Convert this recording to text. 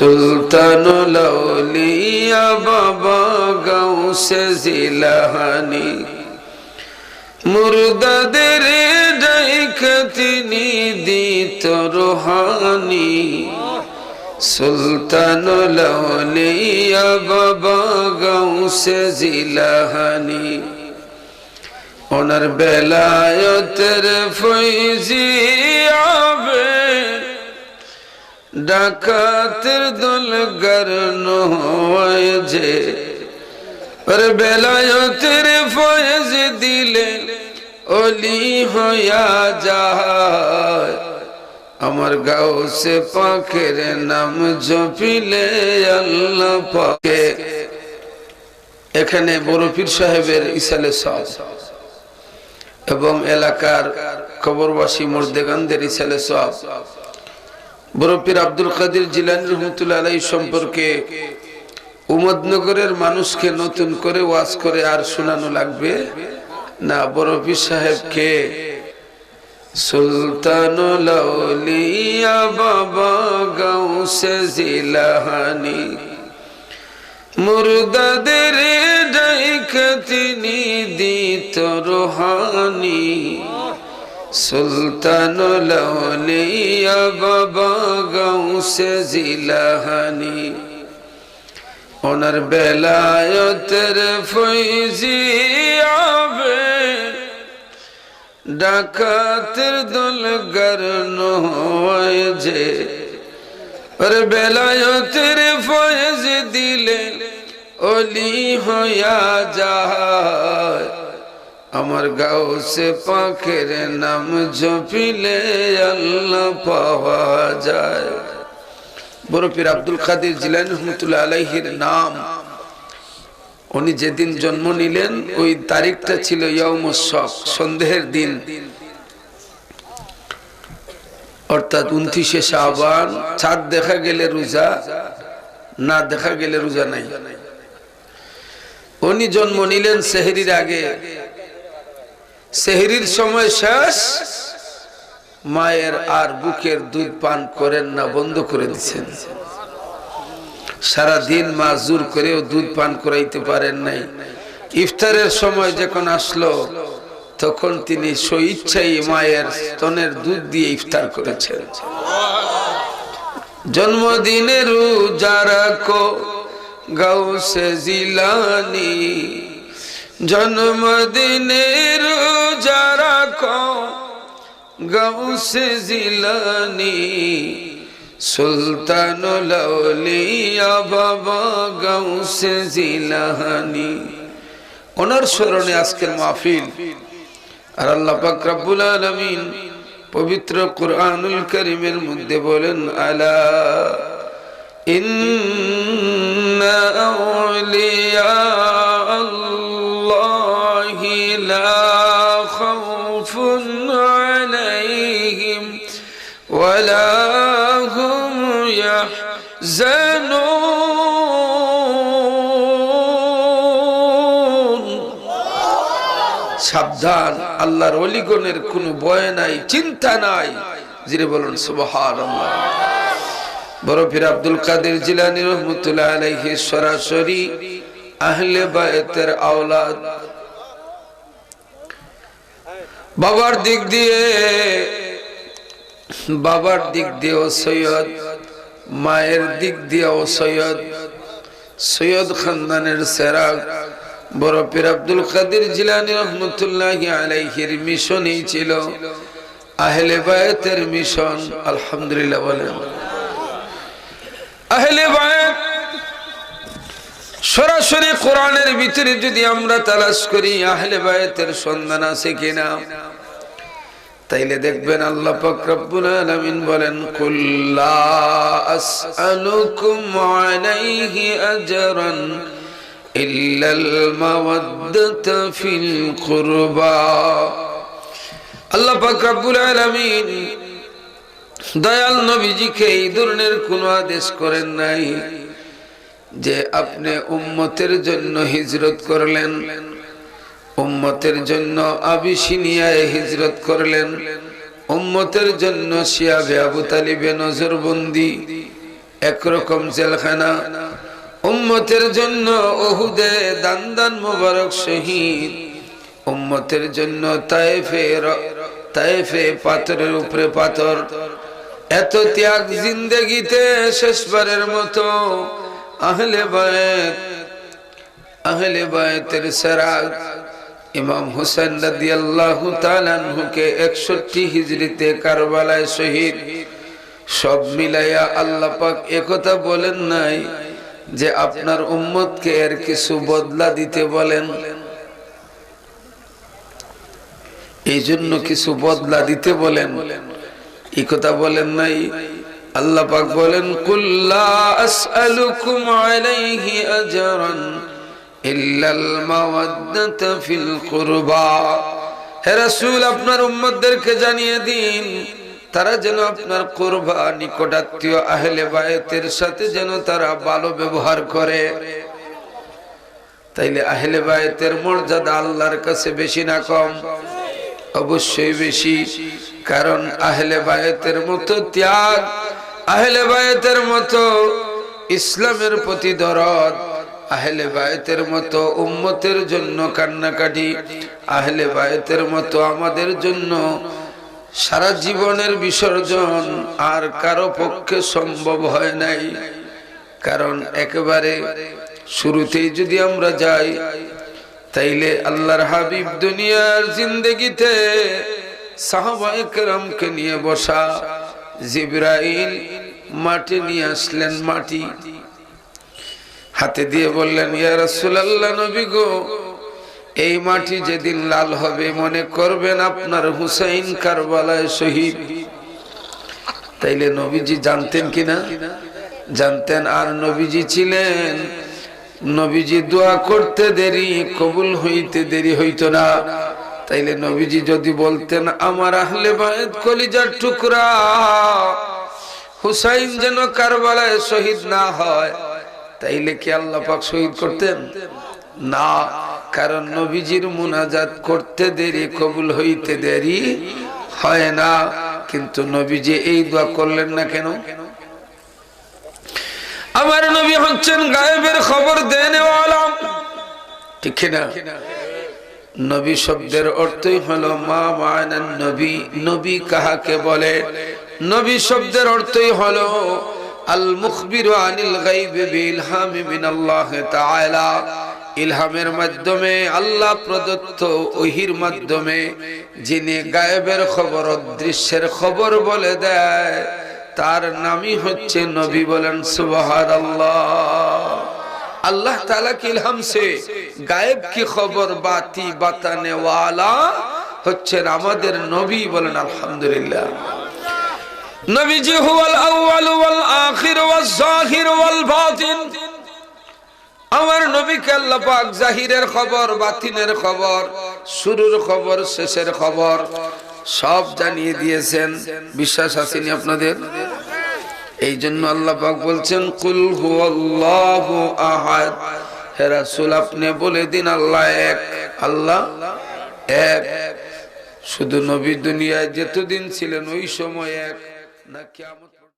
সুলতানুল আউলিয়া বাবা গাউসে জিলাহানি। মুর্দাদের তিনি দিত রোহানি। সুলতানুল আউলিয়া বাবা গাউসে জিলাহানি। ওনার বেলায়তের ফৈজি আবে ডাকাতের দল গর্ণ হয় যে, ওর বেলায়তের ফয়েজ দিলে, অলি হইয়া যায়। আমার গাও সে পাখের নাম জপিলে আল্লাহ পাকে। এখানে বড় পীর সাহেবের ইসালে সব। এবং এলাকার কবরবাসী মুর্দেগানদের ইসালে সব। বরফির আব্দুল কাদির জিলানি রহমতুল্লাহ আলাই সম্পর্কে উমদনগরের মানুষকে নতুন করে ওয়াজ করে আর শোনানো লাগবে। না বরফির সাহেবকে সুলতানুল আউলিয়া বাবা গাউসে জিলাহানি, মুর্দাদের ডাইক তিনি দিত রোহানি। সুলতানুল আউলিয়া বাবা গাউসে জিলাহানি। ওনার বেলায়তের ফৈজি আবে, ডাকাতের দল গর্ণ হয় যে। ওর বেলায়তের ফয়েজ দিলে অলি হইয়া যায় আমার গাও সে পাখের নাম জপিলে আল্লাহ পাওয়া যায়। বরফির আব্দুল কাদের জিলান রহমতুল্লাহ আলাইহির নাম। উনি যেদিন জন্ম নিলেন, ওই তারিখটা ছিল ইয়মসক সন্দেহের দিন। অর্থাৎ উনত্রিশে শাহবান চাঁদ দেখা গেলে রোজা, না দেখা গেলে রোজা নাই। উনি জন্ম নিলেন সেহরির আগে। সেহরির সময় শেষ। মায়ের আর বুকের দুধ পান করেন না, বন্ধ করে দিচ্ছেন। সারা দিন মা জোর করেও দুধ পান করাইতে পারেন নাই। ইফতারের সময় যখন আসলো, তখন তিনি স্বইচ্ছাই মায়ের স্তনের দুধ দিয়ে ইফতার করেছেন। জন্মদিনের যারা কো গাউসে জিলানি। জন্মদিনের যারা গাউসে জিলানি সুলতানুল আউলিয়া বাবা গাউসে জিলাহানি ওনার স্মরণে আজকের মাহফিল। আর আল্লাহ পাক রব্বুল আলামিন পবিত্র কুরআনুল করিমের মধ্যে বলেন, আলা ইন্না আউলিয়া সাবধান, আল্লাহর অলিগণের কোনো ভয় নাই, চিন্তা নাই। যিনি বলুন সুবহান বড় ফির আব্দুল কাদের জিলানি রহমতুল্লাহ সরাসরি আহলে বায়তের আওলাদ। বাবার দিক দিয়ে, বাবার দিক দিয়েও সৈয়দ। মায়ের দিক দিয়েও সৈয়দ সৈয়দ খানদানের সেরাগ বড় পীর আব্দুল কাদের জিলানি রহমতুল্লাহ আলাইহির মিশনই ছিল আহলে বায়াতের মিশন, আলহামদুলিল্লাহ বলেন। আহলে বায়াত সরাসরি কোরআনের ভিতরে যদি আমরা তালাশ করি, আহলে বায়াতের সন্ধান আছে কিনা? তাইলে দেখবেন আল্লাহ রব্বুল বলেন, কুল্লা আসআলুকুম আজরান কুরবা। আল্লাহ দয়াল এই ধরনের কোনো আদেশ করেন নাই যে আপনি উম্মতের জন্য হিজরত করলেন। উম্মতের জন্য আবিসিনিয়ায় হিজরত করলেন। উম্মতের জন্য শিয়াবে আবু তালিবে নজরবন্দি, একরকম জেলখানা। উম্মতের জন্য ওহুদে দান মোবারক শহীদ। উম্মতের জন্য তায়েফে তায়েফে পাথরের উপরে পাথর। এত ত্যাগ জিন্দেগিতে শেষবারের মতো আহলে বায়ত, আহলে বায়তের সেরাগ ইমাম হুসেন রাদিয়াল্লাহু তাআলা আনহুকে 61 হিজরিতে কারবালায় শহীদ। সব মিলাইয়া আল্লাহ পাক একথা বলেন নাই যে আপনার উম্মতকে এর কিছু বদলা দিতে বলেন। এই জন্য কিছু বদলা দিতে বলেন। এই কথা বলেন নাই। আল্লাহ পাক বলেন, কুল্লা আসআলুকুম আলাইহি আজরান। হে আপনার জানিয়ে দিন, তারা যেন আপনার কুরবা নিকটাত্মীয় আহলে বায়াতের সাথে যেন তারা ভালো ব্যবহার করে। তাইলে আহলে মর্যাদা আল্লাহর কাছে বেশি না কম? অবশ্যই বেশি, কারণ আহলে বায়াতের মতো ত্যাগ, আহলে বায়াতের মতো ইসলামের প্রতি দরদ আহলে বায়াতের মতো উম্মতের জন্য কান্নাকাটি। আহলে বায়াতের মতো আমাদের জন্য সারা জীবনের বিসর্জন আর কারও পক্ষে সম্ভব হয় নাই। কারণ একেবারে শুরুতেই যদি আমরা যাই, তাইলে আল্লাহর হাবিব দুনিয়ার জিন্দগিতে সাহাবাহামকে নিয়ে বসা জিব্রাইল মাটি নিয়ে আসলেন মাটি। হাতে দিয়ে বললেন, ইয়া রাসূলুল্লাহ, নবী গো, এই মাটি যেদিন লাল হবে, মনে করবেন আপনার হুসাইন কারবালায় শহীদ। তাইলে নবীজি জানতেন কিনা? জানতেন, আর নবীজি ছিলেন। নবীজি দোয়া করতে দেরি, কবুল হইতে দেরি হইতো না। তাইলে নবীজি যদি বলতেন, আমার আহলে বায়ত কলিজার টুকরা, হুসাইন যেন কারবালায় শহীদ না হয় তাইলে কি আল্লাহ পাক শহীদ করতেন? না, কারণ নবীজির মুনাজাত করতে দেরি, কবুল হইতে দেরি হয় না। কিন্তু নবীজি এই দোয়া করলেন না কেন? আমার নবী হচ্ছেন গায়েবের খবর দেন ঠিক না নবী শব্দের অর্থই হলো মা মায়নান নবী নবী কাহাকে বলে? নবী শব্দের অর্থই হলো ইলহামের মাধ্যমে আল্লাহ প্রদত্ত ওহির মাধ্যমে যিনি গায়েবের খবর দৃশ্যের খবর বলে দেয়, তার নামই হচ্ছে নবী বলেন সুবাহার আল্লাহ আল্লাহ তালা কি ইলহাম সে? গায়েব কি খবর, বাতি বাতানে ওয়ালা হচ্ছেন আমাদের নবী বলেন আলহামদুলিল্লাহ। নবীজি হুয়াল আউয়াল ওয়াল আখির ওয়াল জাহির ওয়াল বাতিন। আমার নবীকে আল্লাহ পাক জাহিরের খবর, বাতিনের খবর, শুরুর খবর, শেষের খবর সব জানিয়ে দিয়েছেন। বিশ্বাস আসেনি আপনাদের? এই জন্য আল্লাহ পাক বলছেন, কুল হুয়াল্লাহু আহাদ। হে রাসূল, আপনি বলে দিন, আল্লাহ এক। আল্লাহ এক। শুধু নবী দুনিয়ায় যতদিন ছিলেন, ওই সময় এক। না কিয়ামত